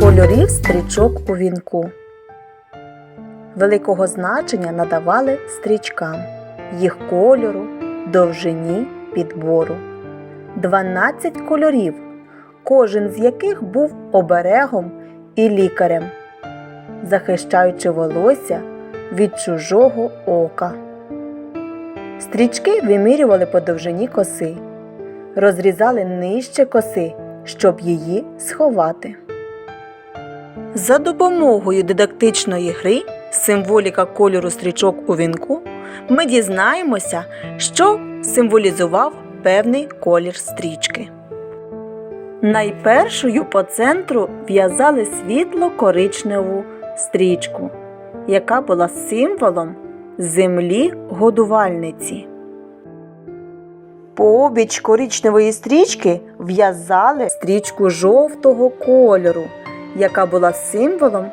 кольорів стрічок у вінку. Великого значення надавали стрічкам, їх кольору, довжині підбору. 12 кольорів, кожен з яких був оберегом і лікарем, захищаючи волосся від чужого ока. Стрічки вимірювали по довжині коси, розрізали нижче коси, щоб її сховати. За допомогою дидактичної гри символіка кольору стрічок у вінку ми дізнаємося, що символізував певний колір стрічки. Найпершою по центру в'язали світло-коричневу стрічку, яка була символом землі годувальниці. По обіч коричневої стрічки в'язали стрічку жовтого кольору, яка була символом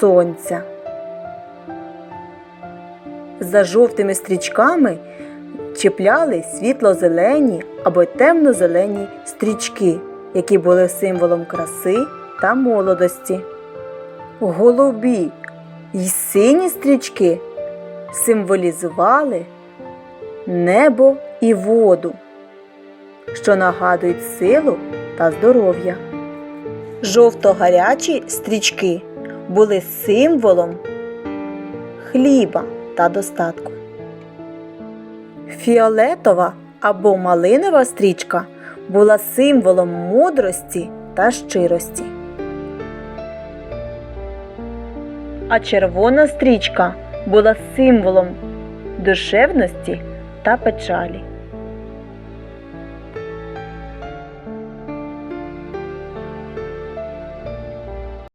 сонця. За жовтими стрічками чіпляли світло-зелені або темно-зелені стрічки, які були символом краси та молодості. Голубі й сині стрічки символізували небо і воду, що нагадують силу та здоров'я. Жовто-гарячі стрічки були символом хліба та достатку. Фіолетова або малинова стрічка була символом мудрості та щирості. А червона стрічка була символом душевності та печалі.